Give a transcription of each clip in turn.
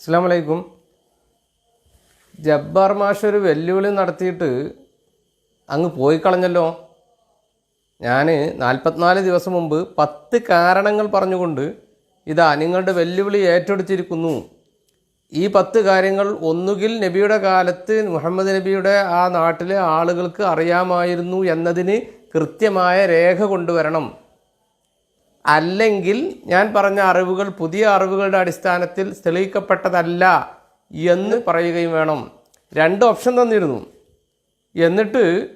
അസ്സാം വലൈക്കും ജബ്ബാർ മാഷ് ഒരു വെല്ലുവിളി നടത്തിയിട്ട് അങ്ങ് പോയി കളഞ്ഞല്ലോ. ഞാൻ നാൽപ്പത്തിനാല് ദിവസം മുമ്പ് പത്ത് കാരണങ്ങൾ പറഞ്ഞുകൊണ്ട് ഇതാ നിങ്ങളുടെ വെല്ലുവിളി ഏറ്റെടുത്തിരിക്കുന്നു. ഈ പത്ത് കാര്യങ്ങൾ ഒന്നുകിൽ നബിയുടെ കാലത്ത് മുഹമ്മദ് നബിയുടെ ആ നാട്ടിലെ ആളുകൾക്ക് അറിയാമായിരുന്നു എന്നതിന് കൃത്യമായ രേഖ കൊണ്ടുവരണം. അല്ലെങ്കിൽ ഞാൻ പറഞ്ഞ അറിവുകൾ പുതിയ അറിവുകളുടെ അടിസ്ഥാനത്തിൽ തെളിയിക്കപ്പെട്ടതല്ല എന്ന് പറയുകയും വേണം. രണ്ട് ഓപ്ഷൻ തന്നിരുന്നു. എന്നിട്ട്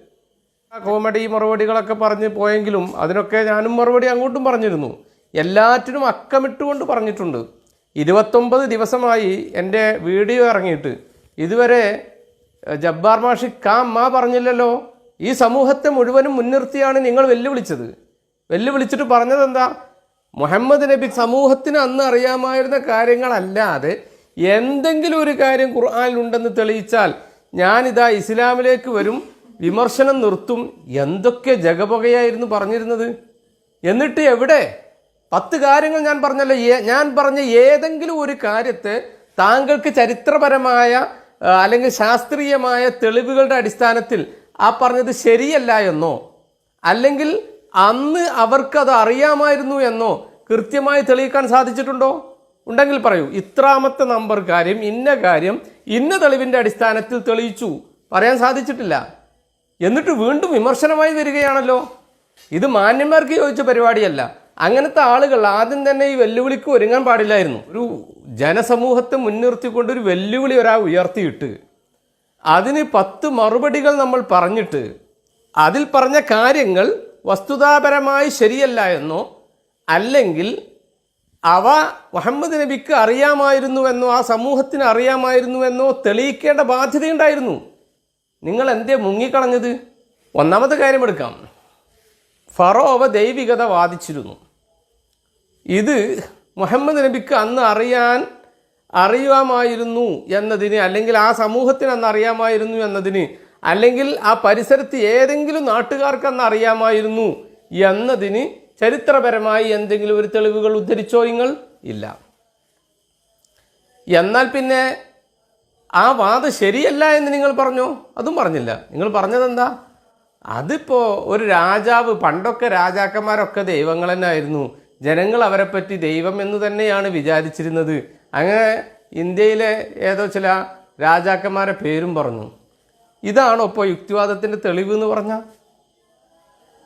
കോമഡി മറുപടികളൊക്കെ പറഞ്ഞ് പോയെങ്കിലും അതിനൊക്കെ ഞാനും മറുപടി അങ്ങോട്ടും പറഞ്ഞിരുന്നു. എല്ലാറ്റിനും അക്കമിട്ടുകൊണ്ട് പറഞ്ഞിട്ടുണ്ട്. ഇരുപത്തൊമ്പത് ദിവസമായി എന്റെ വീഡിയോ ഇറങ്ങിയിട്ട്. ഇതുവരെ ജബ്ബാർ മാഷി കാ മാ പറഞ്ഞില്ലല്ലോ? ഈ സമൂഹത്തെ മുഴുവനും മുൻനിർത്തിയാണ് നിങ്ങൾ വെല്ലുവിളിച്ചത്. വെല്ലുവിളിച്ചിട്ട് പറഞ്ഞത് എന്താ? മുഹമ്മദ് നബി സമൂഹത്തിന് അന്ന് അറിയാമായിരുന്ന കാര്യങ്ങളല്ലാതെ എന്തെങ്കിലും ഒരു കാര്യം ഖുർആാനിലുണ്ടെന്ന് തെളിയിച്ചാൽ ഞാനിതാ ഇസ്ലാമിലേക്ക് വരും വിമർശനം നിർത്തും എന്തൊക്കെ ജഗപുകയായിരുന്നു പറഞ്ഞിരുന്നത്? എന്നിട്ട് എവിടെ? പത്ത് കാര്യങ്ങൾ ഞാൻ പറഞ്ഞല്ലോ. ഞാൻ പറഞ്ഞ ഏതെങ്കിലും ഒരു കാര്യത്തെ താങ്കൾക്ക് ചരിത്രപരമായ അല്ലെങ്കിൽ ശാസ്ത്രീയമായ തെളിവുകളുടെ അടിസ്ഥാനത്തിൽ ആ പറഞ്ഞത് ശരിയല്ല എന്നോ? അല്ലെങ്കിൽ അന്ന് അവർക്കത് അറിയാമായിരുന്നു എന്നോ കൃത്യമായി തെളിയിക്കാൻ സാധിച്ചിട്ടുണ്ടോ? ഉണ്ടെങ്കിൽ പറയൂ. ഇത്രാമത്തെ നമ്പർ കാര്യം ഇന്ന കാര്യം ഇന്ന തെളിവിന്റെ അടിസ്ഥാനത്തിൽ തെളിയിച്ചു. പറയാൻ സാധിച്ചിട്ടില്ല. എന്നിട്ട് വീണ്ടും വിമർശനമായി വരികയാണല്ലോ. ഇത് മാന്യന്മാർക്ക് ചോദിച്ച പരിപാടിയല്ല. അങ്ങനത്തെ ആളുകൾ ആദ്യം തന്നെ ഈ വെല്ലുവിളിക്ക് ഒരുങ്ങാൻ പാടില്ലായിരുന്നു. ഒരു ജനസമൂഹത്തെ മുൻനിർത്തിക്കൊണ്ട് ഒരു വെല്ലുവിളി ഒരാൾ ഉയർത്തിയിട്ട്. അതിന് പത്ത് മറുപടികൾ നമ്മൾ പറഞ്ഞിട്ട് അതിൽ പറഞ്ഞ കാര്യങ്ങൾ വസ്തുതാപരമായി ശരിയല്ല എന്നോ അല്ലെങ്കിൽ അവ മുഹമ്മദ് നബിക്ക് അറിയാമായിരുന്നുവെന്നോ ആ സമൂഹത്തിന് അറിയാമായിരുന്നുവെന്നോ തെളിയിക്കേണ്ട ബാധ്യതയുണ്ടായിരുന്നു. നിങ്ങൾ എന്തേ മുങ്ങിക്കളഞ്ഞത്? ഒന്നാമത്തെ കാര്യം എടുക്കാം ഫറോവ ദൈവികത വാദിച്ചിരുന്നു. ഇത് മുഹമ്മദ് നബിക്ക് അന്ന് അറിയാൻ അറിയാമായിരുന്നു എന്നതിന് അല്ലെങ്കിൽ ആ സമൂഹത്തിന് അന്ന് അറിയാമായിരുന്നു എന്നതിന് അല്ലെങ്കിൽ ആ പരിസരത്ത് ഏതെങ്കിലും നാട്ടുകാർക്ക് അന്ന് അറിയാമായിരുന്നു എന്നതിന് ചരിത്രപരമായി എന്തെങ്കിലും ഒരു തെളിവുകൾ ഉദ്ധരിച്ചോ നിങ്ങൾ? ഇല്ല. എന്നാൽ പിന്നെ ആ വാദം ശരിയല്ല എന്ന് നിങ്ങൾ പറഞ്ഞോ? അതും പറഞ്ഞില്ല. നിങ്ങൾ പറഞ്ഞതെന്താ? അതിപ്പോ ഒരു രാജാവ് പണ്ടൊക്കെ രാജാക്കന്മാരൊക്കെ ദൈവങ്ങൾ തന്നെ ആയിരുന്നു ജനങ്ങൾ അവരെപ്പറ്റി ദൈവം എന്ന് തന്നെയാണ് വിചാരിച്ചിരുന്നത്. അങ്ങനെ ഇന്ത്യയിലെ ഏതോ ചില രാജാക്കന്മാരെ പേരും പറഞ്ഞു. ഇതാണോ ഇപ്പോൾ യുക്തിവാദത്തിന്റെ തെളിവ് എന്ന് പറഞ്ഞാൽ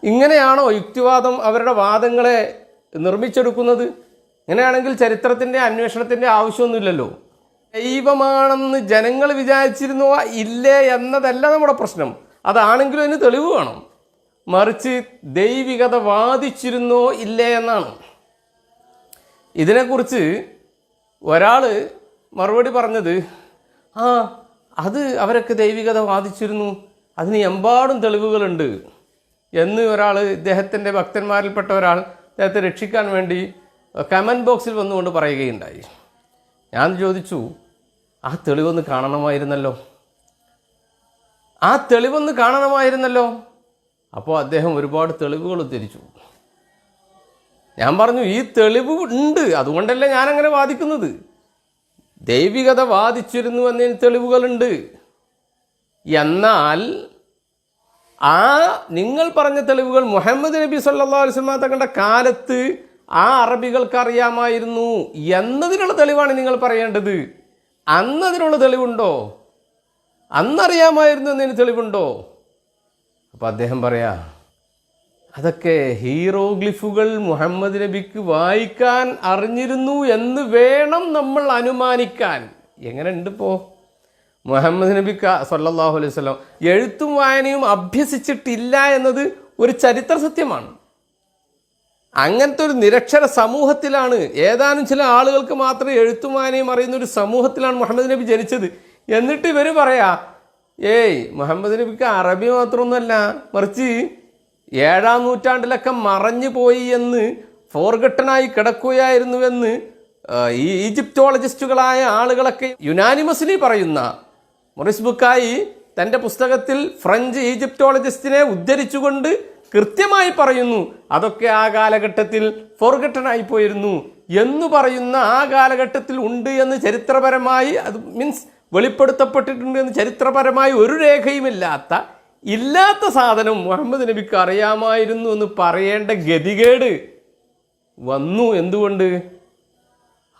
ഇങ്ങനെയാണോ യുക്തിവാദം അവരുടെ വാദങ്ങളെ നിർമ്മിച്ചെടുക്കുന്നത്? ഇങ്ങനെയാണെങ്കിൽ ചരിത്രത്തിന്റെ അന്വേഷണത്തിന്റെ ആവശ്യമൊന്നുമില്ലല്ലോ. ദൈവമാണെന്ന് ജനങ്ങൾ വിചാരിച്ചിരുന്നോ ഇല്ലേ എന്നതല്ല നമ്മുടെ പ്രശ്നം. അതാണെങ്കിലും അതിന് തെളിവ് വേണം. മറിച്ച് ദൈവികത വാദിച്ചിരുന്നോ ഇല്ലേ എന്നാണ്. ഇതിനെക്കുറിച്ച് ഒരാൾ മറുപടി പറഞ്ഞത് ആ അത് അവരൊക്കെ ദൈവികത വാദിച്ചിരുന്നു. അതിന് എമ്പാടും തെളിവുകളുണ്ട്. എന്ന് ഒരാൾ ഇദ്ദേഹത്തിന്റെ ഭക്തന്മാരിൽപ്പെട്ട ഒരാൾ അദ്ദേഹത്തെ രക്ഷിക്കാൻ വേണ്ടി കമന്റ് ബോക്സിൽ വന്നുകൊണ്ട് പറയുകയുണ്ടായി. ഞാൻ ചോദിച്ചു ആ തെളിവൊന്ന് കാണണമായിരുന്നല്ലോ? ആ തെളിവൊന്ന് കാണണമായിരുന്നല്ലോ? അപ്പോൾ അദ്ദേഹം ഒരുപാട് തെളിവുകൾ ഉദ്ധരിച്ചു. ഞാൻ പറഞ്ഞു ഈ തെളിവ് ഉണ്ട്. അതുകൊണ്ടല്ലേ ഞാനങ്ങനെ വാദിക്കുന്നത്. ദൈവികത വാദിച്ചിരുന്നു എന്നതിന് തെളിവുകളുണ്ട്. എന്നാൽ ആ നിങ്ങൾ പറഞ്ഞ തെളിവുകൾ മുഹമ്മദ് നബി സല്ലാ അലുസ്ലാ തങ്ങളുടെ കാലത്ത് ആ അറബികൾക്ക് അറിയാമായിരുന്നു എന്നതിനുള്ള തെളിവാണ് നിങ്ങൾ പറയേണ്ടത്. അന്നതിനുള്ള തെളിവുണ്ടോ? അന്നറിയാമായിരുന്നു എന്നതിന് തെളിവുണ്ടോ? അപ്പോൾ അദ്ദേഹം പറയാ അതൊക്കെ ഹീറോഗ്ലിഫുകൾ മുഹമ്മദ് നബിക്ക് വായിക്കാൻ അറിഞ്ഞിരുന്നു എന്ന് വേണം നമ്മൾ അനുമാനിക്കാൻ. എങ്ങനെ ഉണ്ട് ഇപ്പോൾ മുഹമ്മദ് നബിക്ക് സല്ലാഹു അലൈഹി സ്വലം എഴുത്തും വായനയും അഭ്യസിച്ചിട്ടില്ല എന്നത് ഒരു ചരിത്ര സത്യമാണ്. അങ്ങനത്തെ ഒരു നിരക്ഷര സമൂഹത്തിലാണ് ഏതാനും ചില ആളുകൾക്ക് മാത്രമേ എഴുത്തും വായനയും അറിയുന്ന ഒരു സമൂഹത്തിലാണ് മുഹമ്മദ് നബി ജനിച്ചത്. എന്നിട്ട് ഇവർ പറയാ ഏയ് മുഹമ്മദ് നബിക്ക് അറബി മാത്രമൊന്നുമല്ല മറിച്ച് ഏഴാം നൂറ്റാണ്ടിലൊക്കെ മറഞ്ഞു പോയി എന്ന് ഫോർഗട്ടനായി കിടക്കുകയായിരുന്നുവെന്ന് ഈ ഈജിപ്റ്റോളജിസ്റ്റുകളായ ആളുകളൊക്കെ യുനാനിമസ്ലി പറയുന്ന മൊറിസ് ബുക്കായി തന്റെ പുസ്തകത്തിൽ ഫ്രഞ്ച് ഈജിപ്റ്റോളജിസ്റ്റിനെ ഉദ്ധരിച്ചുകൊണ്ട് കൃത്യമായി പറയുന്നു അതൊക്കെ ആ കാലഘട്ടത്തിൽ ഫോർഗട്ടനായി പോയിരുന്നു എന്ന് പറയുന്ന ആ കാലഘട്ടത്തിൽ ഉണ്ട് എന്ന് ചരിത്രപരമായി അത് മീൻസ് വെളിപ്പെടുത്തപ്പെട്ടിട്ടുണ്ട് എന്ന് ചരിത്രപരമായി ഒരു രേഖയുമില്ലാത്ത ഇല്ലാത്ത സാധനം മുഹമ്മദ് നബിക്ക് അറിയാമായിരുന്നു എന്ന് പറയേണ്ട ഗതികേട് വന്നു എന്തുകൊണ്ട്?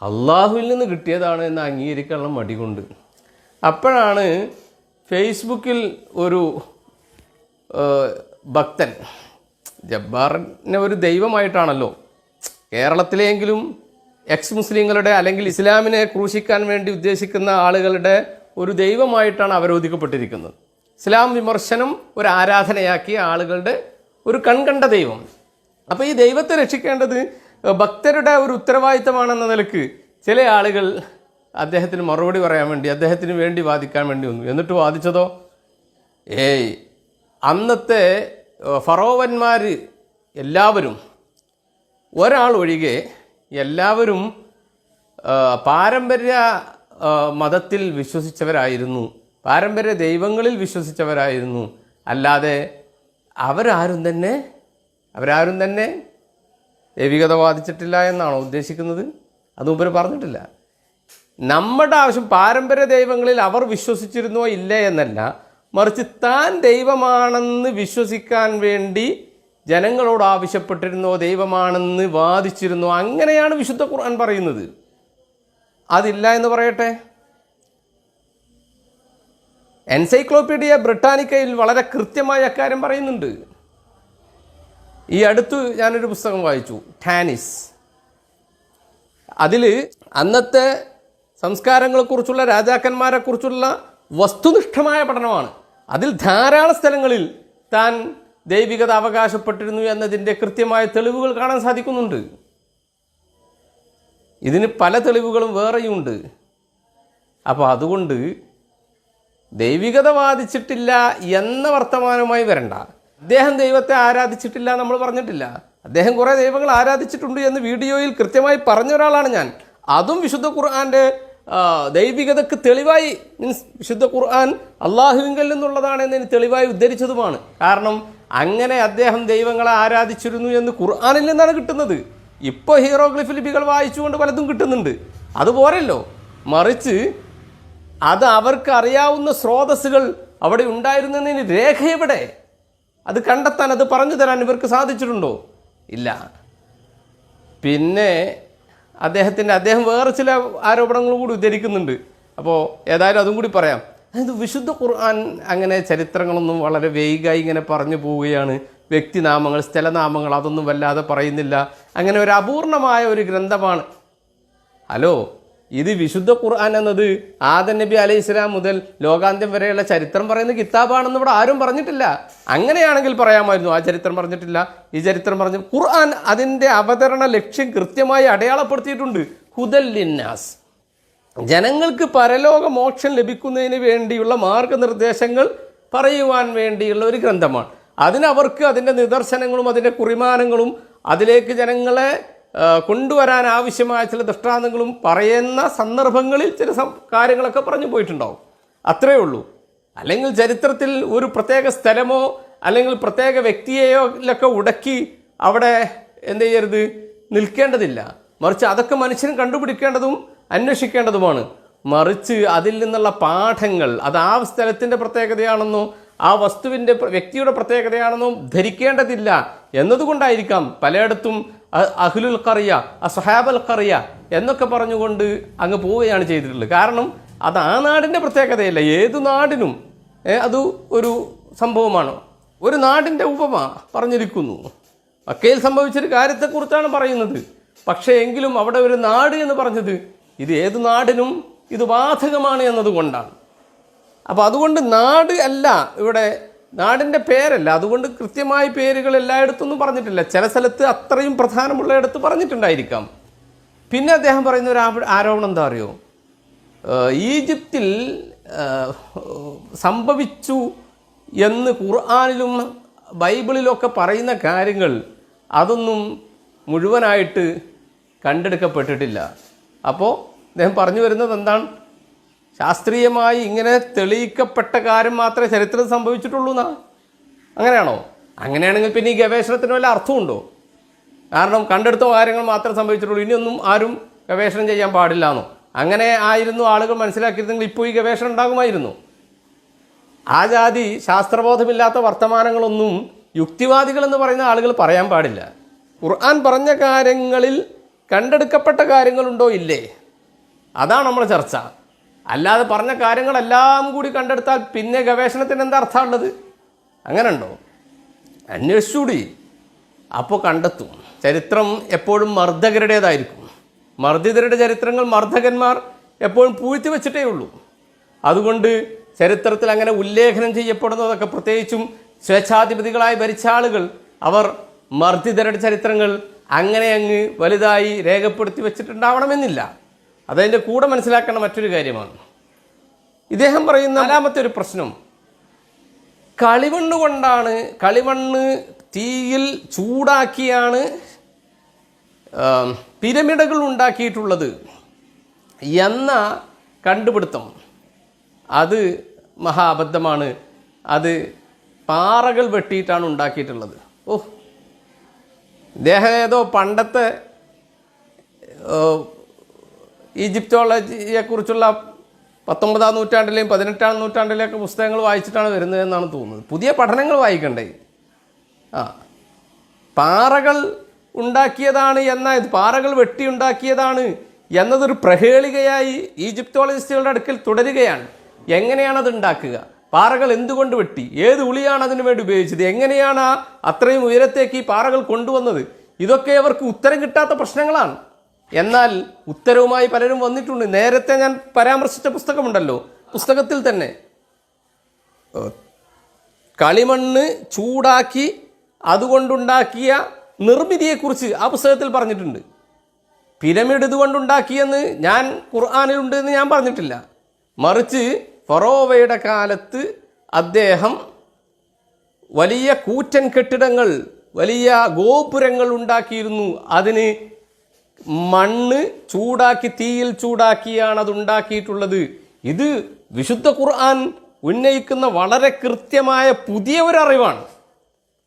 അള്ളാഹുവിൽ നിന്ന് കിട്ടിയതാണ് എന്ന് അംഗീകരിക്കാനുള്ള മടി കൊണ്ട്. അപ്പോഴാണ് ഫേസ്ബുക്കിൽ ഒരു ഭക്തൻ ജബ്ബാറിനെ ഒരു ദൈവമായിട്ടാണല്ലോ കേരളത്തിലെങ്കിലും എക്സ് മുസ്ലിങ്ങളുടെ അല്ലെങ്കിൽ ഇസ്ലാമിനെ ക്രൂശിക്കാൻ വേണ്ടി ഉദ്ദേശിക്കുന്ന ആളുകളുടെ ഒരു ദൈവമായിട്ടാണ് അവരോധിക്കപ്പെട്ടിരിക്കുന്നത്. ഇസ്ലാം വിമർശനം ഒരു ആരാധനയാക്കിയ ആളുകളുടെ ഒരു കൺകണ്ട ദൈവം. അപ്പോൾ ഈ ദൈവത്തെ രക്ഷിക്കേണ്ടത് ഭക്തരുടെ ഒരു ഉത്തരവാദിത്തമാണെന്ന നിലയ്ക്ക് ചില ആളുകൾ അദ്ദേഹത്തിന് മറുപടി പറയാൻ വേണ്ടി അദ്ദേഹത്തിന് വേണ്ടി വാദിക്കാൻ വേണ്ടി വന്നു. എന്നിട്ട് വാദിച്ചതോ? ഏയ് അന്നത്തെ ഫറോവന്മാർ എല്ലാവരും ഒരാൾ ഒഴികെ എല്ലാവരും പാരമ്പര്യ മതത്തിൽ വിശ്വസിച്ചവരായിരുന്നു. പാരമ്പര്യ ദൈവങ്ങളിൽ വിശ്വസിച്ചവരായിരുന്നു. അല്ലാതെ അവരാരും തന്നെ അവരാരും തന്നെ ദൈവികത വാദിച്ചിട്ടില്ല എന്നാണോ ഉദ്ദേശിക്കുന്നത്? അത് മുമ്പ് പറഞ്ഞിട്ടില്ല. നമ്മുടെ ആവശ്യം പാരമ്പര്യ ദൈവങ്ങളിൽ അവർ വിശ്വസിച്ചിരുന്നോ ഇല്ല എന്നല്ല. മറിച്ച് താൻ ദൈവമാണെന്ന് വിശ്വസിക്കാൻ വേണ്ടി ജനങ്ങളോട് ആവശ്യപ്പെട്ടിരുന്നോ ദൈവമാണെന്ന് വാദിച്ചിരുന്നോ അങ്ങനെയാണ് വിശുദ്ധ ഖുർആൻ പറയുന്നത്. അതില്ല എന്ന് പറയട്ടെ? എൻസൈക്ലോപീഡിയ ബ്രിട്ടാനിക്കയിൽ വളരെ കൃത്യമായ അക്കാര്യം പറയുന്നുണ്ട്. ഈ അടുത്ത് ഞാനൊരു പുസ്തകം വായിച്ചു ടാനിസ്. അതിൽ അന്നത്തെ സംസ്കാരങ്ങളെക്കുറിച്ചുള്ള രാജാക്കന്മാരെക്കുറിച്ചുള്ള വസ്തുനിഷ്ഠമായ പഠനമാണ്. അതിൽ ധാരാളം സ്ഥലങ്ങളിൽ താൻ ദൈവികത അവകാശപ്പെട്ടിരുന്നു എന്നതിന്റെ കൃത്യമായ തെളിവുകൾ കാണാൻ സാധിക്കുന്നുണ്ട്. ഇതിന് പല തെളിവുകളും വേറെയുണ്ട്. അപ്പോൾ അതുകൊണ്ട് ദൈവികത വാദിച്ചിട്ടില്ല എന്ന വർത്തമാനമായി വരണ്ട. അദ്ദേഹം ദൈവത്തെ ആരാധിച്ചിട്ടില്ല നമ്മൾ പറഞ്ഞിട്ടില്ല. അദ്ദേഹം കുറേ ദൈവങ്ങൾ ആരാധിച്ചിട്ടുണ്ട് എന്ന് വീഡിയോയിൽ കൃത്യമായി പറഞ്ഞ ഒരാളാണ് ഞാൻ. അതും വിശുദ്ധ ഖുർആന്റെ ആ, ദൈവികതക്ക് തെളിവായി. മീൻസ് വിശുദ്ധ ഖുർആൻ അള്ളാഹുവിങ്കൽ നിന്നുള്ളതാണ് എന്നതിന് തെളിവായി ഉദ്ധരിച്ചതുമാണ്. കാരണം അങ്ങനെ അദ്ദേഹം ദൈവങ്ങളെ ആരാധിച്ചിരുന്നു എന്ന് ഖുർആാനിൽ നിന്നാണ് കിട്ടുന്നത്. ഇപ്പോൾ ഹീറോഗ്ലിഫ് ലിപികൾ വായിച്ചുകൊണ്ട് പലതും കിട്ടുന്നുണ്ട്. അതുപോരല്ലോ. മറിച്ച് അത് അവർക്ക് അറിയാവുന്ന സ്രോതസ്സുകൾ അവിടെ ഉണ്ടായിരുന്നതിന് രേഖ എവിടെ? അത് കണ്ടെത്താൻ അത് പറഞ്ഞു തരാൻ ഇവർക്ക് സാധിച്ചിട്ടുണ്ടോ? ഇല്ല. പിന്നെ അദ്ദേഹത്തിന്റെ അദ്ദേഹം വേറെ ചില ആരോപണങ്ങൾ കൂടി ഉദ്ധരിക്കുന്നുണ്ട്. അപ്പോൾ ഏതായാലും അതും കൂടി പറയാം. അതായത് വിശുദ്ധ ഖുർആൻ അങ്ങനെ ചരിത്രങ്ങളൊന്നും വളരെ വേഗമായി ഇങ്ങനെ പറഞ്ഞു പോവുകയാണ്. വ്യക്തിനാമങ്ങൾ സ്ഥലനാമങ്ങൾ അതൊന്നും വല്ലാതെ പറയുന്നില്ല. അങ്ങനെ ഒരു അപൂർണമായ ഒരു ഗ്രന്ഥമാണ്. ഹലോ? ഇത് വിശുദ്ധ ഖുർആൻ എന്നത് ആദൻ നബി അലൈഹി ഇസ്ലാം മുതൽ ലോകാന്ത്യം വരെയുള്ള ചരിത്രം പറയുന്ന കിതാബാണെന്ന് ഇവിടെ ആരും പറഞ്ഞിട്ടില്ല. അങ്ങനെയാണെങ്കിൽ പറയാമായിരുന്നു ആ ചരിത്രം പറഞ്ഞിട്ടില്ല. ഈ ചരിത്രം പറഞ്ഞു ഖുർആൻ അതിന്റെ അവതരണ ലക്ഷ്യം കൃത്യമായി അടയാളപ്പെടുത്തിയിട്ടുണ്ട്. ഹുദൽ ലിന്നാസ്. ജനങ്ങൾക്ക് പരലോക മോക്ഷം ലഭിക്കുന്നതിന് വേണ്ടിയുള്ള മാർഗനിർദ്ദേശങ്ങൾ പറയുവാൻ വേണ്ടിയുള്ള ഒരു ഗ്രന്ഥമാണ്. അതിനവർക്ക് അതിന്റെ നിദർശനങ്ങളും അതിന്റെ കുറിമാനങ്ങളും അതിലേക്ക് ജനങ്ങളെ കൊണ്ടുവരാൻ ആവശ്യമായ ചില ദൃഷ്ടാന്തങ്ങളും പറയുന്ന സന്ദർഭങ്ങളിൽ ചില കാര്യങ്ങളൊക്കെ പറഞ്ഞു പോയിട്ടുണ്ടാവും. അത്രയേ ഉള്ളൂ. അല്ലെങ്കിൽ ചരിത്രത്തിൽ ഒരു പ്രത്യേക സ്ഥലമോ അല്ലെങ്കിൽ പ്രത്യേക വ്യക്തിയെയോ ഒക്കെ ഉടക്കി അവിടെ എന്ത് ചെയ്യരുത്? നിൽക്കേണ്ടതില്ല. മറിച്ച് അതൊക്കെ മനുഷ്യൻ കണ്ടുപിടിക്കേണ്ടതും അന്വേഷിക്കേണ്ടതുമാണ്. മറിച്ച് അതിൽ നിന്നുള്ള പാഠങ്ങൾ അത് ആ സ്ഥലത്തിന്റെ പ്രത്യേകതയാണെന്നോ ആ വസ്തുവിന്റെ വ്യക്തിയുടെ പ്രത്യേകതയാണെന്നും ധരിക്കേണ്ടതില്ല എന്നതുകൊണ്ടായിരിക്കാം പലയിടത്തും അഹ്ലുൽ കറിയ അസഹാബൽ കറിയ എന്നൊക്കെ പറഞ്ഞുകൊണ്ട് അങ്ങ് പോവുകയാണ് ചെയ്തിട്ടുള്ളത്. കാരണം അത് ആ നാടിന്റെ പ്രത്യേകതയല്ല. ഏതു നാടിനും അത് ഒരു സംഭവമാണ്. ഒരു നാടിന്റെ ഉപമ പറഞ്ഞിരിക്കുന്നു. മക്കയിൽ സംഭവിച്ചൊരു കാര്യത്തെക്കുറിച്ചാണ് പറയുന്നത്. പക്ഷേ എങ്കിലും അവിടെ ഒരു നാട് എന്ന് പറഞ്ഞത് ഇത് ഏത് നാടിനും ഇത് ബാധകമാണ് എന്നതുകൊണ്ടാണ്. അപ്പോൾ അതുകൊണ്ട് നാട് അല്ല ഇവിടെ നാടിന്റെ പേരല്ല. അതുകൊണ്ട് കൃത്യമായ പേരുകൾ എല്ലായിടത്തൊന്നും പറഞ്ഞിട്ടില്ല. ചില സ്ഥലത്ത് അത്രയും പ്രധാനമുള്ളയിടത്ത് പറഞ്ഞിട്ടുണ്ടായിരിക്കാം. പിന്നെ അദ്ദേഹം പറയുന്ന ഒരു ആരോപണം എന്താ അറിയോ? ഈജിപ്തിൽ സംഭവിച്ചു എന്ന് ഖുർആാനിലും ബൈബിളിലൊക്കെ പറയുന്ന കാര്യങ്ങൾ അതൊന്നും മുഴുവനായിട്ട് കണ്ടെടുക്കപ്പെട്ടിട്ടില്ല. അപ്പോൾ അദ്ദേഹം പറഞ്ഞു വരുന്നത് എന്താണ്? ശാസ്ത്രീയമായി ഇങ്ങനെ തെളിയിക്കപ്പെട്ട കാര്യം മാത്രമേ ചരിത്രം സംഭവിച്ചിട്ടുള്ളൂ എന്നാ അങ്ങനെയാണോ? അങ്ങനെയാണെങ്കിൽ പിന്നെ ഈ ഗവേഷണത്തിന് വല്ല അർത്ഥമുണ്ടോ? കാരണം കണ്ടെടുത്ത കാര്യങ്ങൾ മാത്രമേ സംഭവിച്ചിട്ടുള്ളൂ. ഇനിയൊന്നും ആരും ഗവേഷണം ചെയ്യാൻ പാടില്ല എന്നോ അങ്ങനെ ആയിരുന്നു ആളുകൾ മനസ്സിലാക്കിയിരുന്നെങ്കിൽ ഇപ്പോൾ ഈ ഗവേഷണം ഉണ്ടാകുമായിരുന്നു. ആ ജാതി ശാസ്ത്രബോധമില്ലാത്ത വർത്തമാനങ്ങളൊന്നും യുക്തിവാദികൾ എന്ന് പറയുന്ന ആളുകൾ പറയാൻ പാടില്ല. ഖുർആൻ പറഞ്ഞ കാര്യങ്ങളിൽ കണ്ടെടുക്കപ്പെട്ട കാര്യങ്ങളുണ്ടോ? ഇല്ലേ. അതാണ് നമ്മുടെ ചർച്ച. അല്ലാതെ പറഞ്ഞ കാര്യങ്ങളെല്ലാം കൂടി കണ്ടെടുത്താൽ പിന്നെ ഗവേഷണത്തിന് എന്താ അർത്ഥമുള്ളത്? അങ്ങനെ ഉണ്ടോ അന്വേഷിച്ചുകൂടി അപ്പോൾ കണ്ടെത്തും. ചരിത്രം എപ്പോഴും മർദ്ദകരുടേതായിരിക്കും. മർദ്ദിതരുടെ ചരിത്രങ്ങൾ മർദ്ദകന്മാർ എപ്പോഴും പൂഴ്ത്തി വെച്ചിട്ടേ ഉള്ളൂ. അതുകൊണ്ട് ചരിത്രത്തിൽ അങ്ങനെ ഉല്ലേഖനം ചെയ്യപ്പെടുന്നതൊക്കെ പ്രത്യേകിച്ചും സ്വേച്ഛാധിപതികളായി ഭരിച്ച ആളുകൾ അവർ മർദ്ദിതരുടെ ചരിത്രങ്ങൾ അങ്ങനെ അങ്ങ് വലുതായി രേഖപ്പെടുത്തി വെച്ചിട്ടുണ്ടാവണമെന്നില്ല. അതതിന്റെ കൂടെ മനസ്സിലാക്കേണ്ട മറ്റൊരു കാര്യമാണ്. ഇദ്ദേഹം പറയുന്ന നാലാമത്തെ ഒരു പ്രശ്നം. കളിമണ്ണ് കൊണ്ടാണ് കളിമണ്ണ് തീയിൽ ചൂടാക്കിയാണ് പിരമിഡുകൾ ഉണ്ടാക്കിയിട്ടുള്ളത് എന്ന കണ്ടുപിടുത്തം. അത് മഹാ അബദ്ധമാണ് അത് പാറകൾ വെട്ടിയിട്ടാണ് ഉണ്ടാക്കിയിട്ടുള്ളത്. ഓഹ്. ഇദ്ദേഹം ഏതോ പണ്ടത്തെ ഈജിപ്തോളജിയെക്കുറിച്ചുള്ള പത്തൊമ്പതാം നൂറ്റാണ്ടിലെയും പതിനെട്ടാം നൂറ്റാണ്ടിലെയൊക്കെ പുസ്തകങ്ങൾ വായിച്ചിട്ടാണ് വരുന്നത് എന്നാണ് തോന്നുന്നത്. പുതിയ പഠനങ്ങൾ വായിക്കണ്ടേ? ആ. പാറകൾ ഉണ്ടാക്കിയതാണ് എന്ന ഇത് പാറകൾ വെട്ടിയുണ്ടാക്കിയതാണ് എന്നതൊരു പ്രഹേളികയായി ഈജിപ്തോളജിസ്റ്റുകളുടെ അടുക്കൽ തുടരുകയാണ്. എങ്ങനെയാണ് അത് ഉണ്ടാക്കുക? പാറകൾ എന്തുകൊണ്ട് വെട്ടി? ഏത് ഉളിയാണ് അതിനു വേണ്ടി ഉപയോഗിച്ചത്? എങ്ങനെയാണ് അത്രയും ഉയരത്തേക്ക് ഈ പാറകൾ കൊണ്ടുവന്നത്? ഇതൊക്കെ അവർക്ക് ഉത്തരം കിട്ടാത്ത പ്രശ്നങ്ങളാണ്. എന്നാൽ ഉത്തരവുമായി പലരും വന്നിട്ടുണ്ട്. നേരത്തെ ഞാൻ പരാമർശിച്ച പുസ്തകമുണ്ടല്ലോ. പുസ്തകത്തിൽ തന്നെ. കളിമണ്ണ് ചൂടാക്കി അതുകൊണ്ടുണ്ടാക്കിയ നിർമ്മിതിയെക്കുറിച്ച് ആ പുസ്തകത്തിൽ പറഞ്ഞിട്ടുണ്ട്. പിരമിഡ് ഇതുകൊണ്ടുണ്ടാക്കിയെന്ന് ഞാൻ ഖുർആാനിലുണ്ട് എന്ന് ഞാൻ പറഞ്ഞിട്ടില്ല. മറിച്ച് ഫറോവയുടെ കാലത്ത് അദ്ദേഹം വലിയ കൂറ്റൻ കെട്ടിടങ്ങൾ വലിയ ഗോപുരങ്ങൾ ഉണ്ടാക്കിയിരുന്നു. അതിന് മണ്ണ് ചൂടാക്കി തീയിൽ ചൂടാക്കിയാണ് അത് ഉണ്ടാക്കിയിട്ടുള്ളത്. ഇത് വിശുദ്ധ ഖുർആൻ ഉന്നയിക്കുന്ന വളരെ കൃത്യമായ പുതിയ ഒരു അറിവാണ്.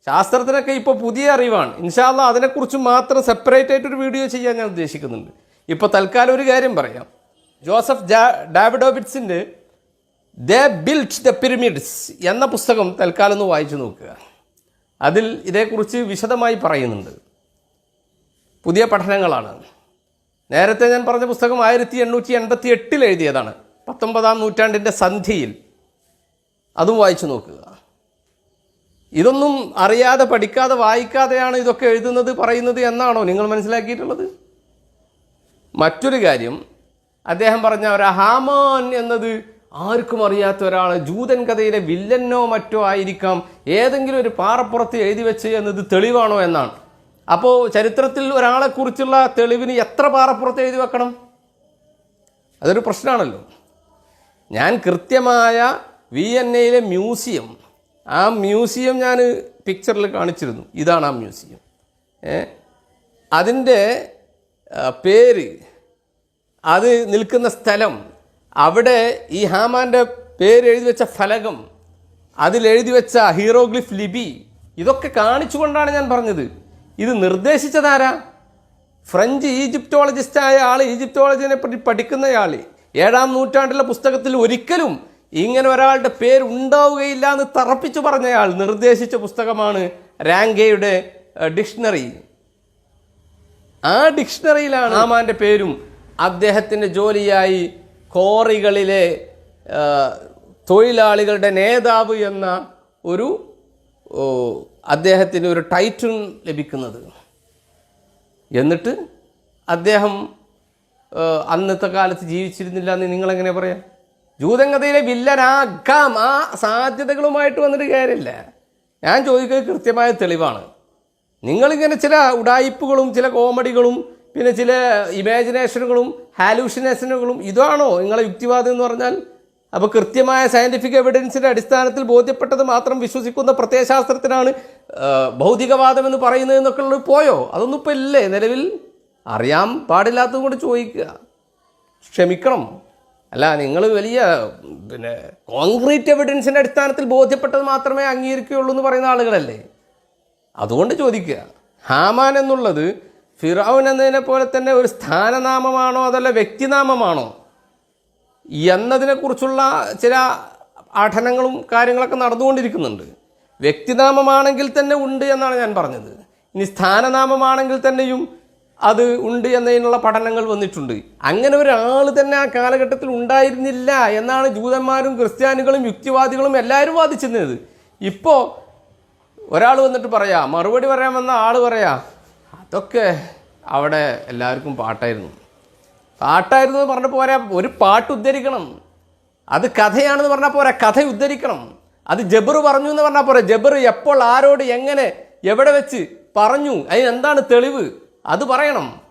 ശാസ്ത്രത്തിനൊക്കെ ഇപ്പോൾ പുതിയ അറിവാണ്. ഇൻഷാല്ല അതിനെക്കുറിച്ച് മാത്രം സെപ്പറേറ്റ് ആയിട്ട് ഒരു വീഡിയോ ചെയ്യാൻ ഞാൻ ഉദ്ദേശിക്കുന്നുണ്ട്. ഇപ്പോൾ തൽക്കാലം ഒരു കാര്യം പറയാം. ജോസഫ് ജാ ഡാവിഡോബിറ്റ്സിന്റെ ദ ബിൽറ്റ് ദ പിരമിഡ്സ് എന്ന പുസ്തകം തൽക്കാലം ഒന്ന് വായിച്ചു നോക്കുക. അതിൽ ഇതേക്കുറിച്ച് വിശദമായി പറയുന്നുണ്ട്. പുതിയ പഠനങ്ങളാണ്. നേരത്തെ ഞാൻ പറഞ്ഞ പുസ്തകം ആയിരത്തി എണ്ണൂറ്റി എൺപത്തി എട്ടിൽ എഴുതിയതാണ്. പത്തൊമ്പതാം നൂറ്റാണ്ടിന്റെ സന്ധിയിൽ. അതും വായിച്ചു നോക്കുക. ഇതൊന്നും അറിയാതെ പഠിക്കാതെ വായിക്കാതെയാണ് ഇതൊക്കെ എഴുതുന്നത് പറയുന്നത് എന്നാണോ നിങ്ങൾ മനസ്സിലാക്കിയിട്ടുള്ളത്? മറ്റൊരു കാര്യം അദ്ദേഹം പറഞ്ഞ ഒരു ഹാമാൻ എന്നത് ആർക്കും അറിയാത്ത ഒരാൾ ജൂതൻ കഥയിലെ വില്ലനോ മറ്റോ ആയിരിക്കാം ഏതെങ്കിലും ഒരു പാറപ്പുറത്ത് എഴുതി വെച്ച് എന്നത് തെളിവാണോ എന്നാണ്. അപ്പോൾ ചരിത്രത്തിൽ ഒരാളെക്കുറിച്ചുള്ള തെളിവിന് എത്ര പാറപ്പുറത്ത് എഴുതി വെക്കണം? അതൊരു പ്രശ്നമാണല്ലോ. ഞാൻ കൃത്യമായ വി എൻ എയിലെ മ്യൂസിയം ആ മ്യൂസിയം ഞാൻ പിക്ചറിൽ കാണിച്ചിരുന്നു. ഇതാണ് ആ മ്യൂസിയം. അതിന്റെ പേര് അത് നിൽക്കുന്ന സ്ഥലം അവിടെ ഈ ഹാമാന്റെ പേര് എഴുതി വെച്ച ഫലകം അതിൽ എഴുതി വെച്ച ഹീറോഗ്ലിഫ് ലിപി ഇതൊക്കെ കാണിച്ചുകൊണ്ടാണ് ഞാൻ പറഞ്ഞത്. ഇത് നിർദ്ദേശിച്ചതാരാ? ഫ്രഞ്ച് ഈജിപ്റ്റോളജിസ്റ്റായ ആൾ ഈജിപ്റ്റോളജിനെ പറ്റി പഠിക്കുന്നയാൾ ഏഴാം നൂറ്റാണ്ടിലെ പുസ്തകത്തിൽ ഒരിക്കലും ഇങ്ങനെ ഒരാളുടെ പേര് ഉണ്ടാവുകയില്ല എന്ന് തറപ്പിച്ചു പറഞ്ഞയാൾ നിർദ്ദേശിച്ച പുസ്തകമാണ് റാങ്കയുടെ ഡിക്ഷണറി. ആ ഡിക്ഷണറിയിലാണ് ആമാന്റെ പേരും അദ്ദേഹത്തിന്റെ ജോലിയായി കോറികളിലെ തൊഴിലാളികളുടെ നേതാവ് എന്ന ഒരു അദ്ദേഹത്തിന് ഒരു ടൈറ്റിൽ ലഭിക്കുന്നത്. എന്നിട്ട് അദ്ദേഹം അന്നത്തെ കാലത്ത് ജീവിച്ചിരുന്നില്ല എന്ന് നിങ്ങളെങ്ങനെ പറയാം? ജൂതങ്കഥയിലെ വില്ലനാകാം. ആ സാധ്യതകളുമായിട്ട് വന്നിട്ട് കാര്യമില്ല. ഞാൻ ചോദിക്കുന്നത് കൃത്യമായ തെളിവാണ്. നിങ്ങളിങ്ങനെ ചില ഉടായിപ്പുകളും ചില കോമഡികളും പിന്നെ ചില ഇമാജിനേഷനുകളും ഹാലൂഷിനേഷനുകളും ഇതാണോ നിങ്ങളെ യുക്തിവാദം എന്ന് പറഞ്ഞാൽ? അപ്പോൾ കൃത്യമായ സയന്റിഫിക് എവിഡൻസിന്റെ അടിസ്ഥാനത്തിൽ ബോധ്യപ്പെട്ടത് മാത്രം വിശ്വസിക്കുന്ന പ്രത്യയശാസ്ത്രത്തിനാണ് ഭൗതികവാദം എന്ന് പറയുന്നത് എന്നൊക്കെ ഉള്ളത് പോയോ? അതൊന്നും ഇപ്പോൾ ഇല്ലേ നിലവിൽ? അറിയാൻ പാടില്ലാത്തത് കൊണ്ട് ചോദിക്കുക ക്ഷമിക്കണം. അല്ല നിങ്ങൾ വലിയ പിന്നെ കോൺക്രീറ്റ് എവിഡൻസിന്റെ അടിസ്ഥാനത്തിൽ ബോധ്യപ്പെട്ടത് മാത്രമേ അംഗീകരിക്കുകയുള്ളൂ എന്ന് പറയുന്ന ആളുകളല്ലേ? അതുകൊണ്ട് ചോദിക്കുക ഹാമാൻ എന്നുള്ളത് ഫിറൌൻ എന്നതിനെ പോലെ തന്നെ ഒരു സ്ഥാനനാമമാണോ അതല്ല വ്യക്തിനാമമാണോ? എന്നതിനെക്കുറിച്ചുള്ള ചില പഠനങ്ങളും കാര്യങ്ങളൊക്കെ നടന്നുകൊണ്ടിരിക്കുന്നുണ്ട്. വ്യക്തിനാമമാണെങ്കിൽ തന്നെ ഉണ്ട് എന്നാണ് ഞാൻ പറഞ്ഞത്. ഇനി സ്ഥാനനാമമാണെങ്കിൽ തന്നെയും അത് ഉണ്ട് എന്നതിനുള്ള പഠനങ്ങൾ വന്നിട്ടുണ്ട്. അങ്ങനെ ഒരാൾ തന്നെ ആ കാലഘട്ടത്തിൽ ഉണ്ടായിരുന്നില്ല എന്നാണ് ജൂതന്മാരും ക്രിസ്ത്യാനികളും യുക്തിവാദികളും എല്ലാവരും വാദിച്ചിരുന്നത്. ഇപ്പോൾ ഒരാൾ വന്നിട്ട് പറയാ മറുപടി പറയാമെന്ന ആൾ പറയാ അതൊക്കെ അവിടെ എല്ലാവർക്കും പാട്ടായിരുന്നു. പാട്ടായിരുന്നു പറഞ്ഞ പോരാ. ഒരു പാട്ട് ഉദ്ധരിക്കണം. അത് കഥയാണെന്ന് പറഞ്ഞാൽ പോരാ. കഥ ഉദ്ധരിക്കണം. അത് ജബർ പറഞ്ഞു എന്ന് പറഞ്ഞാൽ പോരാ. ജബർ എപ്പോൾ ആരോട് എങ്ങനെ എവിടെ വെച്ച് പറഞ്ഞു. അതിന് എന്താണ് തെളിവ്? അത് പറയണം.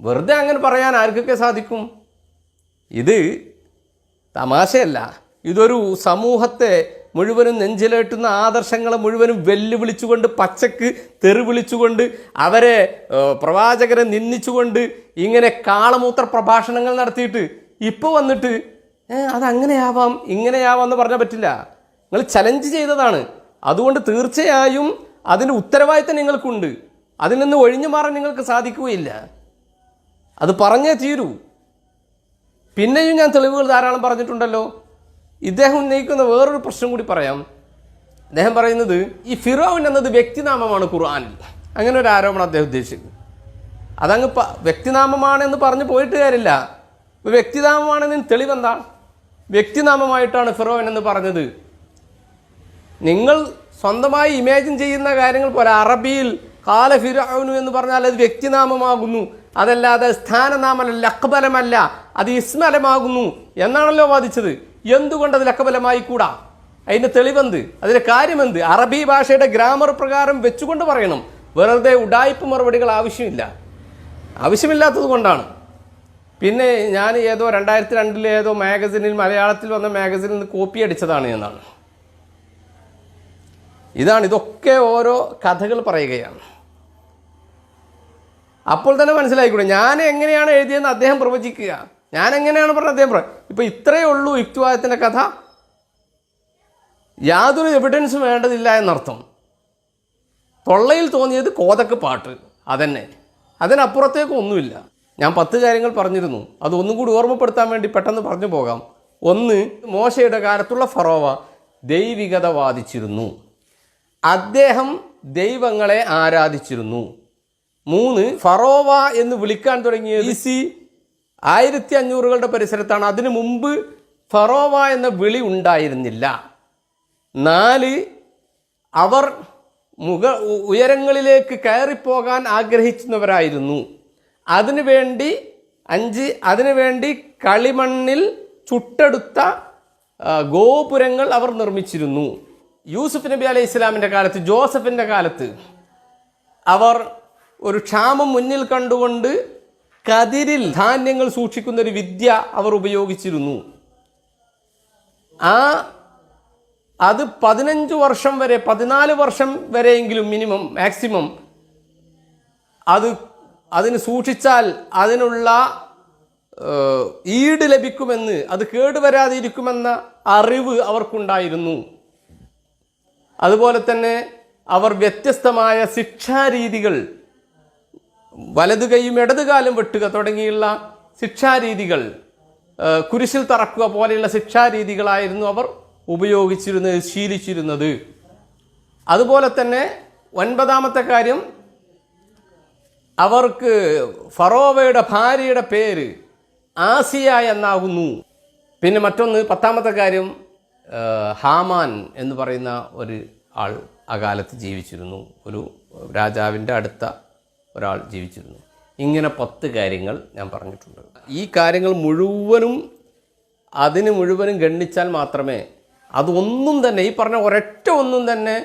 വെറുതെ അങ്ങനെ പറയാൻ ആർക്കൊക്കെ സാധിക്കും? ഇത് തമാശയല്ല. ഇതൊരു സമൂഹത്തെ മുഴുവനും നെഞ്ചിലേട്ടുന്ന ആദർശങ്ങളെ മുഴുവനും വെല്ലുവിളിച്ചുകൊണ്ട് പച്ചക്ക് തെറി വിളിച്ചുകൊണ്ട് അവരെ പ്രവാചകരെ നിന്ദിച്ചുകൊണ്ട് ഇങ്ങനെ കാളമൂത്ര പ്രഭാഷണങ്ങൾ നടത്തിയിട്ട് ഇപ്പോൾ വന്നിട്ട് "ഏ, അതങ്ങനെയാവാം ഇങ്ങനെയാവാം എന്ന് പറഞ്ഞാൽ പറ്റില്ല. നിങ്ങൾ ചലഞ്ച് ചെയ്തതാണ്. അതുകൊണ്ട് തീർച്ചയായും അതിന്റെ ഉത്തരവാദിത്തം നിങ്ങൾക്കുണ്ട്. അതിൽ നിന്ന് ഒഴിഞ്ഞു മാറാൻ നിങ്ങൾക്ക് സാധിക്കുകയില്ല. അത് പറഞ്ഞേ തീരൂ. പിന്നെയും ഞാൻ തെളിവുകൾ ധാരാളം പറഞ്ഞിട്ടുണ്ടല്ലോ. ഇദ്ദേഹം ഉന്നയിക്കുന്ന വേറൊരു പ്രശ്നം കൂടി പറയാം. അദ്ദേഹം പറയുന്നത് ഈ ഫിറോവിൻ എന്നത് വ്യക്തിനാമമാണ് ഖുർആാനിൽ. അങ്ങനെ ഒരു ആരോപണം അദ്ദേഹം ഉദ്ദേശിക്കുന്നത് അതങ്ങ് പ വ്യക്തിനാമമാണെന്ന് പറഞ്ഞു പോയിട്ട് കാര്യമില്ല. ഇപ്പോൾ വ്യക്തിനാമമാണെന്നതിന് തെളിവെന്താ വ്യക്തിനാമമായിട്ടാണ് ഫിറോവൻ എന്ന് പറഞ്ഞത്. നിങ്ങൾ സ്വന്തമായി ഇമാജിൻ ചെയ്യുന്ന കാര്യങ്ങൾ പോലെ അറബിയിൽ കാല ഫിറൌനു എന്ന് പറഞ്ഞാൽ അത് വ്യക്തിനാമമാകുന്നു. അതല്ലാതെ സ്ഥാനനാമല്ല അക്ബലമല്ല അത് ഇസ്മലമാകുന്നു എന്നാണല്ലോ വാദിച്ചത്. എന്തുകൊണ്ട് അത് ലക്കബലമായി കൂടാ? അതിന് തെളിവെന്ത്? അതിന്റെ കാര്യമെന്ത്? അറബി ഭാഷയുടെ ഗ്രാമർ പ്രകാരം വെച്ചുകൊണ്ട് പറയണം. വെറുതെ ഉഡായിപ്പ് മറുപടികൾ ആവശ്യമില്ല. ആവശ്യമില്ലാത്തത് കൊണ്ടാണ്. പിന്നെ ഞാൻ ഏതോ രണ്ടായിരത്തി രണ്ടിലെ ഏതോ മാഗസിനിൽ മലയാളത്തിൽ വന്ന മാഗസിനിൽ നിന്ന് കോപ്പി അടിച്ചതാണ് എന്നാണ്. ഇതാണ് ഇതൊക്കെ ഓരോ കഥകൾ പറയുകയാണ്. അപ്പോൾ തന്നെ മനസ്സിലായിക്കൂടെ? ഞാൻ എങ്ങനെയാണ് എഴുതിയെന്ന് അദ്ദേഹം പ്രവചിക്കുക. ഞാൻ എങ്ങനെയാണ് പറഞ്ഞത്? അദ്ദേഹം പറയാം ഇപ്പൊ ഇത്രയേ ഉള്ളൂ യുക്തിവാദത്തിന്റെ കഥ. യാതൊരു എവിഡൻസും വേണ്ടതില്ല എന്നർത്ഥം. തൊള്ളയിൽ തോന്നിയത് കോതക്ക് പാട്ട്. അതന്നെ. അതിനപ്പുറത്തേക്ക് ഒന്നുമില്ല. ഞാൻ പത്ത് കാര്യങ്ങൾ പറഞ്ഞിരുന്നു. അത് ഒന്നും കൂടി ഓർമ്മപ്പെടുത്താൻ വേണ്ടി പെട്ടെന്ന് പറഞ്ഞു പോകാം. ഒന്ന് മോശയുടെ കാലത്തുള്ള ഫറോവ ദൈവികത വാദിച്ചിരുന്നു. അദ്ദേഹം ദൈവങ്ങളെ ആരാധിച്ചിരുന്നു. മൂന്ന് ഫറോവ എന്ന് വിളിക്കാൻ തുടങ്ങിയ ബി സി ആയിരത്തി അഞ്ഞൂറുകളുടെ പരിസരത്താണ്. അതിനു മുമ്പ് ഫറോവ എന്ന വിളി ഉണ്ടായിരുന്നില്ല. നാല് അവർ മുഖ ഉയരങ്ങളിലേക്ക് കയറിപ്പോകാൻ ആഗ്രഹിക്കുന്നവരായിരുന്നു അതിനുവേണ്ടി അഞ്ച് അതിനുവേണ്ടി കളിമണ്ണിൽ ചുട്ടെടുത്ത ഗോപുരങ്ങൾ അവർ നിർമ്മിച്ചിരുന്നു. യൂസുഫ് നബി അലൈഹി ഇസ്ലാമിന്റെ കാലത്ത് ജോസഫിന്റെ കാലത്ത് അവർ ഒരു ക്ഷാമം മുന്നിൽ കണ്ടുകൊണ്ട് കതിരിൽ ധാന്യങ്ങൾ സൂക്ഷിക്കുന്ന ഒരു വിദ്യ അവർ ഉപയോഗിച്ചിരുന്നു. ആ അത് പതിനഞ്ച് വർഷം വരെ പതിനാല് വർഷം വരെയെങ്കിലും മിനിമം മാക്സിമം അത് അതിന് സൂക്ഷിച്ചാൽ അതിനുള്ള ഈട് ലഭിക്കുമെന്ന് അത് കേടുവരാതിരിക്കുമെന്ന അറിവ് അവർക്കുണ്ടായിരുന്നു. അതുപോലെ തന്നെ അവർ വ്യത്യസ്തമായ ശിക്ഷാരീതികൾ വലതു കൈയും ഇടതുകാലും വെട്ടുക തുടങ്ങിയുള്ള ശിക്ഷാരീതികൾ കുരിശിൽ തറക്കുക പോലെയുള്ള ശിക്ഷാരീതികളായിരുന്നു അവർ ഉപയോഗിച്ചിരുന്നത് ശീലിച്ചിരുന്നത്. അതുപോലെ തന്നെ ഒൻപതാമത്തെ കാര്യം അവർക്ക് ഫറോവയുടെ ഭാര്യയുടെ പേര് ആസിയ എന്നാകുന്നു. പിന്നെ മറ്റൊന്ന് പത്താമത്തെ കാര്യം ഹാമാൻ എന്ന് പറയുന്ന ഒരു ആൾ അകാലത്ത് ജീവിച്ചിരുന്നു. ഒരു രാജാവിന്റെ അടുത്ത ഒരാൾ ജീവിച്ചിരുന്നു. ഇങ്ങനെ പത്ത് കാര്യങ്ങൾ ഞാൻ പറഞ്ഞിട്ടുണ്ട്. ഈ കാര്യങ്ങൾ മുഴുവനും അതിന് മുഴുവനും ഗണ്ണിച്ചാൽ മാത്രമേ അതൊന്നും തന്നെ ഈ പറഞ്ഞ ഒരൊറ്റ ഒന്നും തന്നെ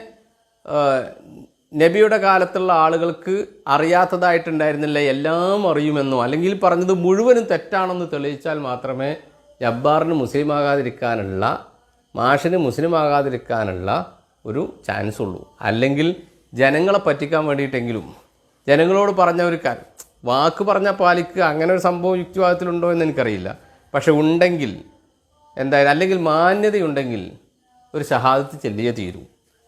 നബിയുടെ കാലത്തുള്ള ആളുകൾക്ക് അറിയാത്തതായിട്ടുണ്ടായിരുന്നില്ല. എല്ലാം അറിയുമെന്നോ അല്ലെങ്കിൽ പറഞ്ഞത് മുഴുവനും തെറ്റാണെന്ന് തെളിയിച്ചാൽ മാത്രമേ ജബ്ബാറിന് മുസ്ലിം ആകാതിരിക്കാനുള്ള മാഷിന് മുസ്ലിം ആകാതിരിക്കാനുള്ള ഒരു ചാൻസ് ഉള്ളൂ അല്ലെങ്കിൽ ജനങ്ങളെ പറ്റിക്കാൻ വേണ്ടിയിട്ടെങ്കിലും ജനങ്ങളോട് പറഞ്ഞ ഒരു കാര്യം. വാക്ക് പറഞ്ഞ പാലിക്കുക അങ്ങനെ ഒരു സംഭവം യുക്തിവാദത്തിലുണ്ടോ എന്ന് എനിക്കറിയില്ല. പക്ഷെ ഉണ്ടെങ്കിൽ എന്തായാലും അല്ലെങ്കിൽ മാന്യതയുണ്ടെങ്കിൽ ഒരു ഷഹാദത്ത് ചെല്ലിയേ തീരൂ.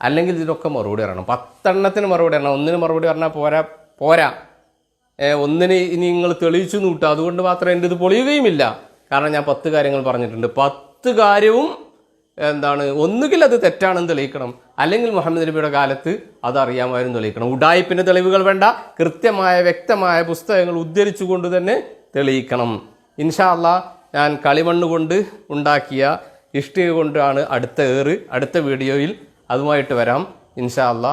അല്ലെങ്കിൽ ഇതിനൊക്കെ മറുപടി പറയണം. പത്തെണ്ണത്തിന് മറുപടി പറയണം. ഒന്നിന് മറുപടി പറഞ്ഞാൽ പോരാ പോരാ. ഒന്നിന് ഇനി നിങ്ങൾ തെളിയിച്ചു നൂട്ടുക അതുകൊണ്ട് മാത്രമേ എന്റെ ഇത് പൊളിയുകയുമില്ല. കാരണം ഞാൻ പത്ത് കാര്യങ്ങൾ പറഞ്ഞിട്ടുണ്ട്. പത്ത് കാര്യവും എന്താണ് ഒന്നുകിൽ അത് തെറ്റാണെന്ന് തെളിയിക്കണം. അല്ലെങ്കിൽ മുഹമ്മദ് നബിയുടെ കാലത്ത് അത് അറിയാമായിരുന്നു തെളിയിക്കണം. ഉഡായിപ്പിന്റെ തെളിവുകൾ വേണ്ട കൃത്യമായ വ്യക്തമായ പുസ്തകങ്ങൾ ഉദ്ധരിച്ചുകൊണ്ട് തന്നെ തെളിയിക്കണം. ഇൻഷാ അല്ലാ ഞാൻ കളിമണ്ണ് കൊണ്ട് ഉണ്ടാക്കിയ ഇഷ്ടിക കൊണ്ടാണ് അടുത്ത ഏറ് അടുത്ത വീഡിയോയിൽ അതുമായിട്ട് വരാം. ഇൻഷാ അല്ലാ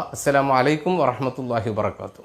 അലൈക്കും വറഹമത്തല്ലാഹി വാത്തു